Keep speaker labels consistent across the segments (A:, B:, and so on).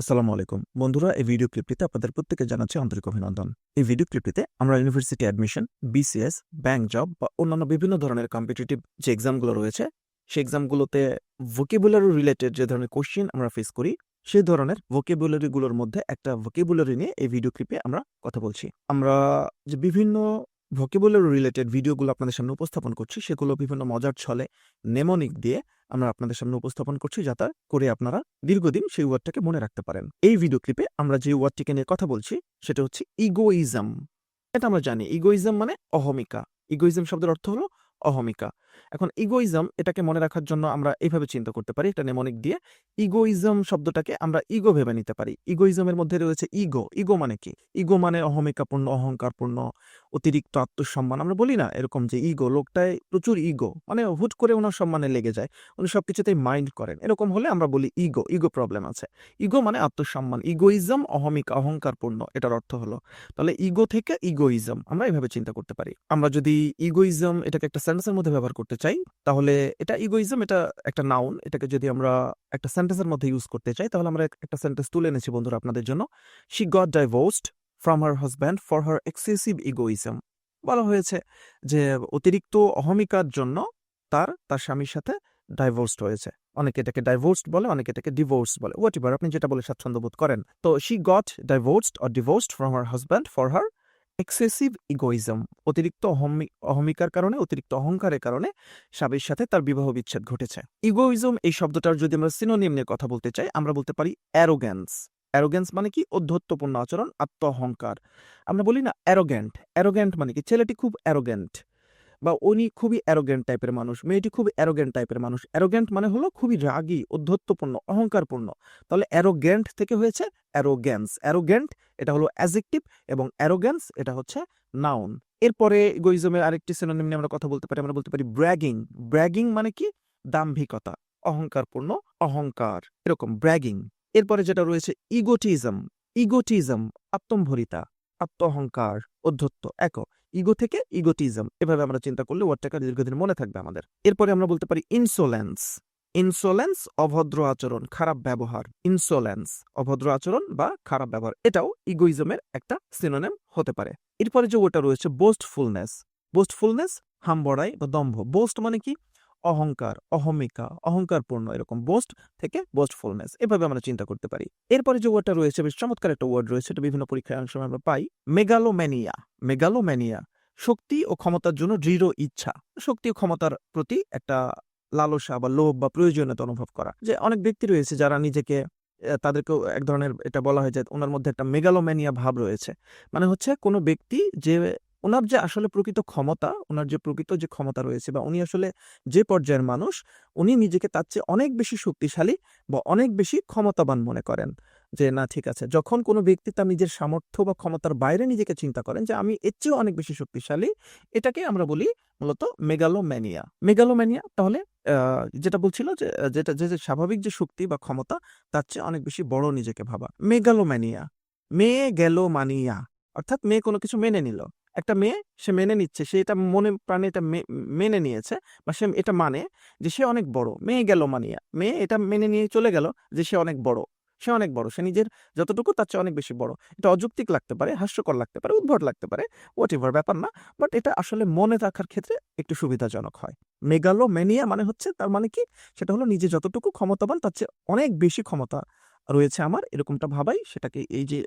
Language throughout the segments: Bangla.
A: আসসালামু আলাইকুম। বন্ধুরা, এই ভিডিও ক্লিপটিতে আপনাদের প্রত্যেকে জানাচ্ছি আন্তরিক অভিনন্দন। এই ভিডিও ক্লিপটিতে আমরা university admission BCS bank job বা অন্যান্য বিভিন্ন ধরনের কম্পিটিটিভ যে এক্সামগুলো রয়েছে, সেই এক্সামগুলোতে ভোকেবুলারি রিলেটেড যে ধরনের কোশ্চেন আমরা ফেস করি, সেই ধরনের ভোকেবুলারিগুলোর মধ্যে একটা ভোকেবুলারি নিয়ে এই ভিডিও ক্লিপে আমরা কথা বলছি। আমরা যে বিভিন্ন ভোকেবুলারি রিলেটেড ভিডিওগুলো আপনাদের সামনে উপস্থাপন করছি, সেগুলো বিভিন্ন মজার ছলে নেমনিক দিয়ে আমরা আপনাদের সামনে উপস্থাপন করছি যাতে করে আপনারা দীর্ঘদিন সেই ওয়ার্ডটাকে মনে রাখতে পারেন। এই ভিডিও ক্লিপে আমরা যে ওয়ার্ডটিকে নিয়ে কথা বলছি, সেটা হচ্ছে ইগোইজম এটা আমরা জানি ইগোইজম মানে অহমিকা। ইগোইজম শব্দের অর্থ হলো অহমিকা। এখন ইগোইজম এটাকে মনে রাখার জন্য আমরা এইভাবে চিন্তা করতে পারি, এটা নেমনিক দিয়ে ইগোইজম শব্দটাকে আমরা ইগো ভেবে নিতে পারি। ইগোইজমের মধ্যে রয়েছে ইগো ইগো মানে কি? ইগো মানে অহমিকাপূর্ণ, অহংকারপূর্ণ, অতিরিক্ত আত্মসম্মান। আমরা বলি না এরকম যে ইগো লোকটায় প্রচুর ইগো মানে হুট করে ওনার সম্মানে লেগে যায়, উনি সব কিছুতেই মাইন্ড করেন। এরকম হলে আমরা বলি ইগো ইগো প্রবলেম আছে। ইগো মানে আত্মসম্মান। ইগোইজম অহমিকা, অহংকারপূর্ণ, এটার অর্থ হলো, তাহলে ইগো থেকে ইগোইজম আমরা এইভাবে চিন্তা করতে পারি। আমরা যদি ইগোইজম এটাকে একটা সেন্টেন্সের মধ্যে ব্যবহার করতে চাই, তাহলে এটা ইগোইজম এটা একটা নাউন এটাকে যদি আমরা একটা সেন্টেন্সের মধ্যে ইউজ করতে চাই, তাহলে আমরা একটা সেন্টেন্স তুলে এনেছি বন্ধুরা আপনাদের জন্য। She got divorced from her husband for her excessive egoism বলা হয়েছে যে অতিরিক্ত অহমিকার জন্য তার তার স্বামীর সাথে ডাইভোর্সড হয়েছে। অনেকে এটাকে ডাইভোর্সড বলে, অনেকে এটাকে ডিভোর্স বলে। হোয়াট আপনি যেটা বলে স্বাচ্ছন্দ্য বোধ করেন। তো she got divorced or divorced from her husband for her excessive egoism অতিরিক্ত অহমি- অহমিকার কারণে, অতিরিক্ত অহংকারের কারণে স্বামীর সাথে তার বিবাহ বিচ্ছেদ ঘটেছে। ইগোইজম এই শব্দটার যদি আমরা সিনোনিম নিয়ে কথা বলতে চাই, আমরা বলতে পারি অ্যারোগ্যান্স অ্যারোগ্যান্স মানে কি? অধ্যত্বপূর্ণ আচরণ আত্ম অহংকার আমরা বলি না অ্যারোগ্যান্ট অ্যারোগ্যান্ট মানে কি? ছেলেটি খুব অ্যারোগ্যান্ট বা উনি খুবই অ্যারোগ্যান্ট টাইপের মানুষ, মেয়েটি খুব অ্যারোগ্যান্ট টাইপের মানুষ। অ্যারোগ্যান্ট মানে হলো খুবই রাগী অধ্যত্বপূর্ণ অহংকারপূর্ণ। তাহলে অ্যারোগ্যান্ট থেকে হয়েছে অ্যারোগ্যান্স অ্যারোগ্যান্ট এটা হলো অ্যাজেক্টিভ এবং অ্যারোগ্যান্স এটা হচ্ছে নাউন এরপরে ইগোইজমের আরেকটি সিনোনিম নিয়ে আমরা কথা বলতে পারি, আমরা বলতে পারি ব্র্যাগিং ব্র্যাগিং মানে কি? দাম্ভিকতা, অহংকারপূর্ণ, অহংকার, এরকম ব্র্যাগিং এরপরে যেটা রয়েছে ইগোটিজম ইগোটিজম আত্মম্ভরিতা। আত্ম অহংকার অধ্যত্ব এক ইগো থেকে ইগোটিজম এভাবে আমরা চিন্তা করলে ওয়ার্ডটাকে দীর্ঘদিন মনে থাকবে আমাদের। এরপরে আমরা বলতে পারি ইনসোলেন্স ইনসোলেন্স অভদ্র আচরণ, খারাপ ব্যবহার। ইনসোলেন্স অভদ্র আচরণ বা খারাপ ব্যবহার। এটাও ইগোইজমের একটা সিনোনেম হতে পারে। এরপরে যে ওটা রয়েছে বোস্টফুলনেস বোস্টফুলনেস হামবড়াই বা দম্ভ। বোস্ট মানে কি? অহংকার, অহমিকা, অহংকারপূর্ণ এরকম বোস্ট থেকে বোস্টফুলনেস এভাবে আমরা চিন্তা করতে পারি। এরপরে যে ওয়ার্ডটা রয়েছে, বেশ চমৎকার একটা ওয়ার্ড রয়েছে, এটা বিভিন্ন পরীক্ষায় অংশ আমরা পাই মেগালোম্যানিয়া মেগালোম্যানিয়া শক্তি ও ক্ষমতার জন্য দৃঢ় ইচ্ছা। শক্তি ও ক্ষমতার প্রতি একটা লালসা বা লোভ বা প্রয়োজনীয়তা অনুভব করা। যে অনেক ব্যক্তি রয়েছে যারা নিজেকে তাদেরকেও এক ধরনের এটা বলা হয় যে ওনার মধ্যে একটা মেগালোম্যানিয়া ভাব রয়েছে। মানে হচ্ছে কোনো ব্যক্তি যে ওনার যে আসলে প্রকৃত ক্ষমতা ওনার যে প্রকৃত যে ক্ষমতা রয়েছে বা উনি আসলে যে পর্যায়ের মানুষ, উনি নিজেকে তার চেয়ে অনেক বেশি শক্তিশালী বা অনেক বেশি ক্ষমতাবান মনে করেন। যে না, ঠিক আছে, যখন কোনো ব্যক্তি তার নিজের সামর্থ্য বা ক্ষমতার বাইরে নিজেকে চিন্তা করেন যে আমি এর চেয়েও অনেক বেশি শক্তিশালী, এটাকে আমরা বলি মূলত মেগালোম্যানিয়া। মেগালোম্যানিয়া তাহলে যেটা বলছিল যে যেটা, যে স্বাভাবিক যে শক্তি বা ক্ষমতা, তার চেয়ে অনেক বেশি বড় নিজেকে ভাবা। মেগালোম্যানিয়া। মেয়ে গেল মানিয়া অর্থাৎ মেয়ে কোনো কিছু মেনে নিল। একটা মেয়ে সে মেনে নিচ্ছে। সে এটা মনে প্রাণে এটা মেনে নিয়েছে বা সে এটা মানে যে সে অনেক বড়। মেয়ে গেল মানিয়া মেয়ে এটা মেনে নিয়ে চলে গেল যে সে অনেক বড়। সে অনেক বড়। সে নিজের যতটুকু তার চেয়ে অনেক বেশি বড়। এটা অযৌক্তিক লাগতে পারে, হাস্যকর লাগতে পারে, উদ্ভট লাগতে পারে হোয়াট এভার ব্যাপার না। বাট এটা আসলে মনে রাখার ক্ষেত্রে একটু সুবিধাজনক হয়। মেগালো মেনিয়া মানে হচ্ছে তার মানে কি? সেটা হলো নিজে যতটুকু ক্ষমতাবান তার চেয়ে অনেক বেশি ক্ষমতা রয়েছে আমার, এরকমটা ভাবাই। সেটাকে এই যে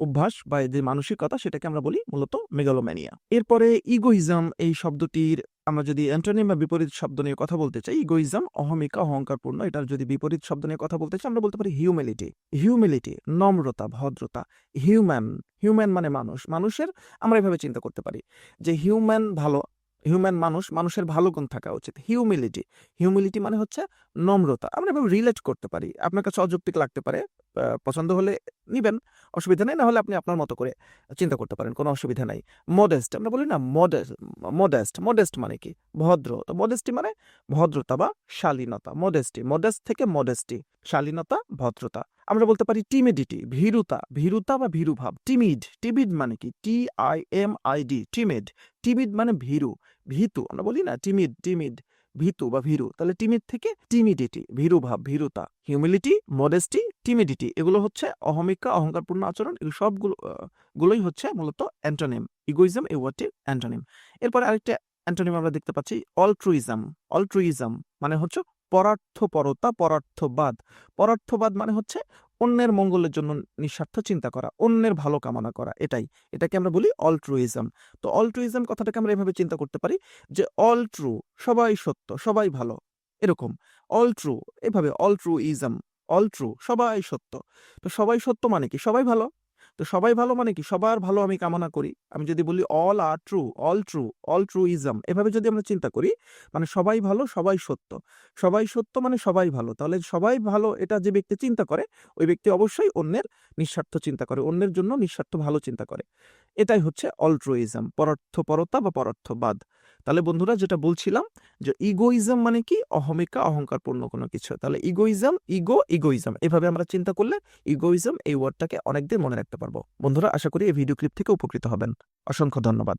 A: অভ্যাস বা যে মানসিকতা সেটাকে আমরা বলি মূলত মেগালোম্যানিয়া এরপরে ইগোইজম এই শব্দটির আমরা যদি অ্যান্টোনিম বা বিপরীত শব্দ নিয়ে কথা বলতে চাই ইগোইজম অহমিকা, অহংকারপূর্ণ, এটার যদি বিপরীত শব্দ নিয়ে কথা বলতে চাই, আমরা বলতে পারি হিউমিলিটি হিউমিলিটি নম্রতা, ভদ্রতা হিউম্যান হিউম্যান মানে মানুষ। মানুষের আমরা এভাবে চিন্তা করতে পারি যে হিউম্যান ভালো হিউম্যান মানুষ, মানুষের ভালো গুণ থাকা উচিত। হিউমিলিটি হিউমিলিটি মানে হচ্ছে নম্রতা। আমরা এভাবে রিলেট করতে পারি। আপনার কাছে অযৌক্তিক লাগতে পারে পছন্দ হলে নিবেন, অসুবিধা নেই না হলে আপনি আপনার মতো করে চিন্তা করতে পারেন, কোনো অসুবিধা নাই। মডেস্ট আমরা বলি না মডেস্ট মডেস্ট মডেস্ট মানে কি? ভদ্র। তো মডেস্টি মানে ভদ্রতা বা শালীনতা। মডেস্টি মডেস্ট থেকে মডেস্টি শালীনতা, ভদ্রতা। আমরা বলতে পারি টিমিডিটি ভীরুতা। ভীরুতা বা ভীরুভাব। টিমিড টিমিড মানে কি? T I M I D timid timid মানে ভীরু। ভীতু, আমরা বলি না টিমিড টিমিড, ভীতু বা ভীরু, তাহলে টিমিড থেকে টিমিডিটি, ভীরু ভাব, ভীরুতা হিউমিলিটি মডেস্টি টিমিডিটি এগুলো হচ্ছে অহমিকা, অহংকারপূর্ণ আচরণ, এগুলো সবগুলো গুলোই হচ্ছে মূলত অ্যান্টোনিম ইগোইজম এ ওয়ার্ডটির অ্যান্টোনিম। এরপরে আরেকটা অ্যান্টোনিম আমরা দেখতে পাচ্ছি অলট্রুইজম অলট্রুইজম মানে হচ্ছে পরার্থপরতা, পরার্থবাদ। পরার্থবাদ মানে হচ্ছে অন্যের মঙ্গলের জন্য নিঃস্বার্থ চিন্তা করা, অন্যের ভালো কামনা করা, এটাই। এটাকে আমরা বলি অলট্রুইজম তো অলট্রুইজম কথাটাকে আমরা এভাবে চিন্তা করতে পারি যে অল ট্রু সবাই সত্য, সবাই ভালো, এরকম। অল ট্রু এভাবে অল ট্রুইজম অল ট্রু সবাই সত্য। তো সবাই সত্য মানে কি? সবাই ভালো তো সবাই ভালো মানে কি? সবার ভালো আমি কামনা করি। আমি যদি বলি all are true all true all truism এভাবে যদি আমরা চিন্তা করি মানে সবাই ভালো, সবাই সত্য। সবাই সত্য মানে সবাই ভালো। তাহলে সবাই ভালো এটা যে ব্যক্তি চিন্তা করে, ওই ব্যক্তি অবশ্যই অন্যের নিঃস্বার্থ চিন্তা করে, অন্যের জন্য নিঃস্বার্থ ভালো চিন্তা করে। এটাই হচ্ছে অল্ট্রোইজম পরার্থপরতা বা পরার্থবাদ। তাহলে বন্ধুরা যেটা বলছিলাম যে ইগোইজম মানে কি? অহমিকা, অহংকারপূর্ণ কোনো কিছু। তাহলে ইগোইজম ইগো ইগোইজম এভাবে আমরা চিন্তা করলে ইগোইজম এই ওয়ার্ডটাকে অনেকদিন মনে রাখতে পারব। বন্ধুরা, আশা করি এই ভিডিও ক্লিপ থেকে উপকৃত হবেন। অসংখ্য ধন্যবাদ।